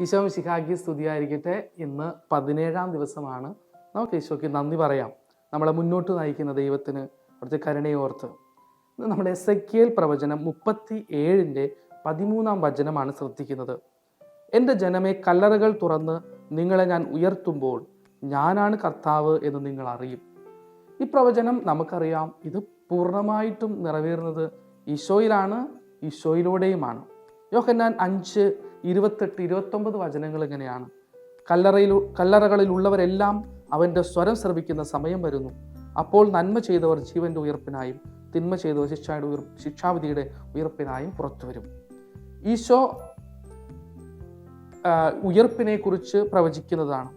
ഈശോ ശിഖാക്കി സ്തുതിയായിരിക്കട്ടെ. ഇന്ന് പതിനേഴാം ദിവസമാണ്. നമുക്ക് ഈശോയ്ക്ക് നന്ദി പറയാം. നമ്മളെ മുന്നോട്ട് നയിക്കുന്ന ദൈവത്തിന് അവിടുത്തെ കരുണയോർത്ത് നമ്മുടെ എസ് എ കെ എൽ പ്രവചനം മുപ്പത്തി ഏഴിന്റെ പതിമൂന്നാം വചനമാണ് ശ്രദ്ധിക്കുന്നത്. എന്റെ ജനമെ കല്ലറകൾ തുറന്ന് നിങ്ങളെ ഞാൻ ഉയർത്തുമ്പോൾ ഞാനാണ് കർത്താവ് എന്ന് നിങ്ങൾ അറിയും. ഈ പ്രവചനം നമുക്കറിയാം. ഇത് പൂർണമായിട്ടും നിറവേറുന്നത് ഈശോയിലാണ് ഈശോയിലൂടെയുമാണ്. യോഹന്നാൻ അഞ്ച് ഇരുപത്തെട്ട് ഇരുപത്തൊമ്പത് വചനങ്ങൾ ഇങ്ങനെയാണ്. കല്ലറയിൽ കല്ലറകളിലുള്ളവരെല്ലാം അവന്റെ സ്വരം ശ്രവിക്കുന്ന സമയം വരുന്നു. അപ്പോൾ നന്മ ചെയ്തവർ ജീവന്റെ ഉയർപ്പിനായും തിന്മ ചെയ്തവർ ശിക്ഷയുടെ ഉയർ ശിക്ഷാവിധിയുടെ ഉയർപ്പിനായും പുറത്തു വരും. ഈശോ ഉയർപ്പിനെക്കുറിച്ച് ഉയർപ്പിനെ കുറിച്ച് പ്രവചിക്കുന്നതാണ്.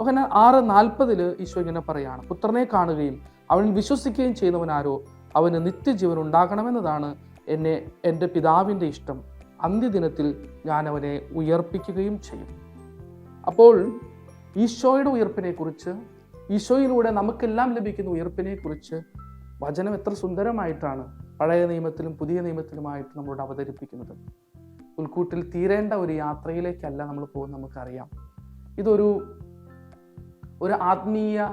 അങ്ങനെ ആറ് നാൽപ്പതിൽ ഈശോ ഇങ്ങനെ പറയാണ്. പുത്രനെ കാണുകയും അവൻ വിശ്വസിക്കുകയും ചെയ്യുന്നവനാരോ? അവന് നിത്യജീവൻ ഉണ്ടാകണമെന്നതാണ് എന്നെ എന്റെ പിതാവിന്റെ ഇഷ്ടം. അന്ത്യദിനത്തിൽ ഞാൻ അവനെ ഉയർപ്പിക്കുകയും ചെയ്യും. അപ്പോൾ ഈശോയുടെ ഉയർപ്പിനെക്കുറിച്ച് ഈശോയിലൂടെ നമുക്കെല്ലാം ലഭിക്കുന്ന ഉയർപ്പിനെക്കുറിച്ച് വചനം എത്ര സുന്ദരമായിട്ടാണ് പഴയ നിയമത്തിലും പുതിയ നിയമത്തിലുമായിട്ട് നമ്മളോട് അവതരിപ്പിക്കുന്നത്. പുൽക്കൂട്ടിൽ തീരേണ്ട ഒരു യാത്രയിലേക്കല്ല നമ്മൾ പോകുന്നത് നമുക്കറിയാം. ഇതൊരു ഒരു ആത്മീയ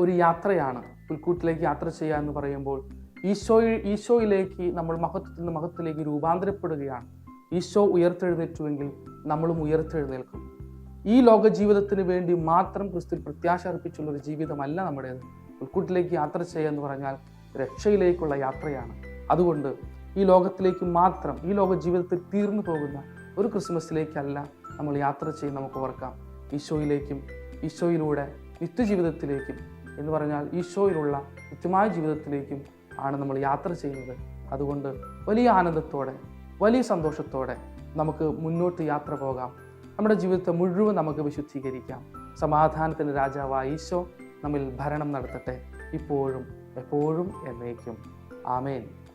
ഒരു യാത്രയാണ്. പുൽക്കൂട്ടിലേക്ക് യാത്ര ചെയ്യുക എന്ന് പറയുമ്പോൾ ഈശോയിൽ ഈശോയിലേക്ക് നമ്മൾ മഹത്വത്തിൽ നിന്ന് മഹത്വത്തിലേക്ക് രൂപാന്തരപ്പെടുകയാണ്. ഈശോ ഉയർത്തെഴുന്നേറ്റുവെങ്കിൽ നമ്മളും ഉയർത്തെഴുന്നേൽക്കും. ഈ ലോക ജീവിതത്തിന് വേണ്ടി മാത്രം ക്രിസ്തുവിൽ പ്രത്യാശ അർപ്പിച്ചുള്ള ഒരു ജീവിതമല്ല നമ്മുടേത്. ഉൾക്കൂട്ടിലേക്ക് യാത്ര ചെയ്യുക എന്ന് പറഞ്ഞാൽ രക്ഷയിലേക്കുള്ള യാത്രയാണ്. അതുകൊണ്ട് ഈ ലോകത്തിലേക്ക് മാത്രം ഈ ലോക ജീവിതത്തിൽ തീർന്നു പോകുന്ന ഒരു ക്രിസ്മസിലേക്കല്ല നമ്മൾ യാത്ര ചെയ്ത് നമുക്ക് ഓർക്കാം. ഈശോയിലേക്കും ഈശോയിലൂടെ നിത്യജീവിതത്തിലേക്കും എന്ന് പറഞ്ഞാൽ ഈശോയിലുള്ള നിത്യമായ ജീവിതത്തിലേക്കും ആണ് നമ്മൾ യാത്ര ചെയ്യുന്നത്. അതുകൊണ്ട് വലിയ ആനന്ദത്തോടെ വലിയ സന്തോഷത്തോടെ നമുക്ക് മുന്നോട്ട് യാത്ര പോകാം. നമ്മുടെ ജീവിതത്തെ മുഴുവൻ നമുക്ക് വിശുദ്ധീകരിക്കാം. സമാധാനത്തിന്റെ രാജാവായ ഈശോ നമ്മിൽ ഭരണം നടത്തട്ടെ. ഇപ്പോഴും എപ്പോഴും എന്നേക്കും. ആമേൻ.